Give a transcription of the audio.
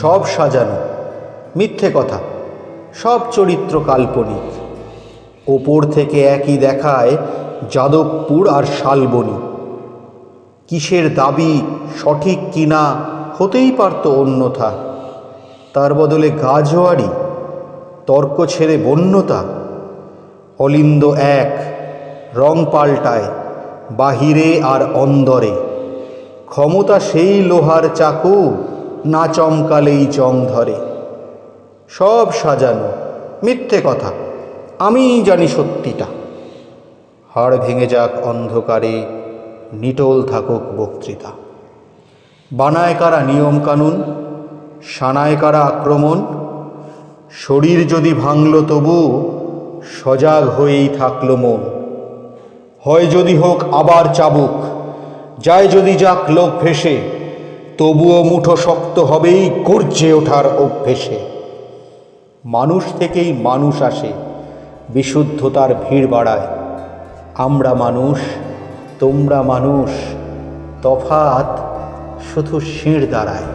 সব সাজানো, মিথ্যে কথা, সব চরিত্র কাল্পনিক। ওপর থেকে একই দেখায় যাদবপুর আর শালবনী। কিসের দাবি সঠিক কিনা হতেই পারত অন্যথা। তার বদলে গাজোয়ারি, তর্ক ছেড়ে বন্যতা, অলিন্দ এক, রং পাল্টায়, বাহিরে আর অন্দরে। ক্ষমতা সেই লোহার চাকু না চমকালেই চং ধরে। সব সাজানো, মিথ্যে কথা আমি জানি সত্যিটা। হাড় ভেঙে যাক অন্ধকারে, নিটোল থাকুক বক্তৃতা। বানায় কারা নিয়মকানুন সানায় কারা আক্রমণ, শরীর যদি ভাঙল তবু সজাগ হয়েই থাকল মন। হয় যদি হোক আবার চাবুক, যায় যদি যাক লোক ভেসে তবুও মুঠো শক্ত হবেই গর্জে ওঠার অভ্যেসে। মানুষ থেকেই মানুষ আসে, বিশুদ্ধতার ভিড় বাড়ায়। আমরা মানুষ, তোমরা মানুষ তফাত শুধু শিঁড় দাঁড়ায়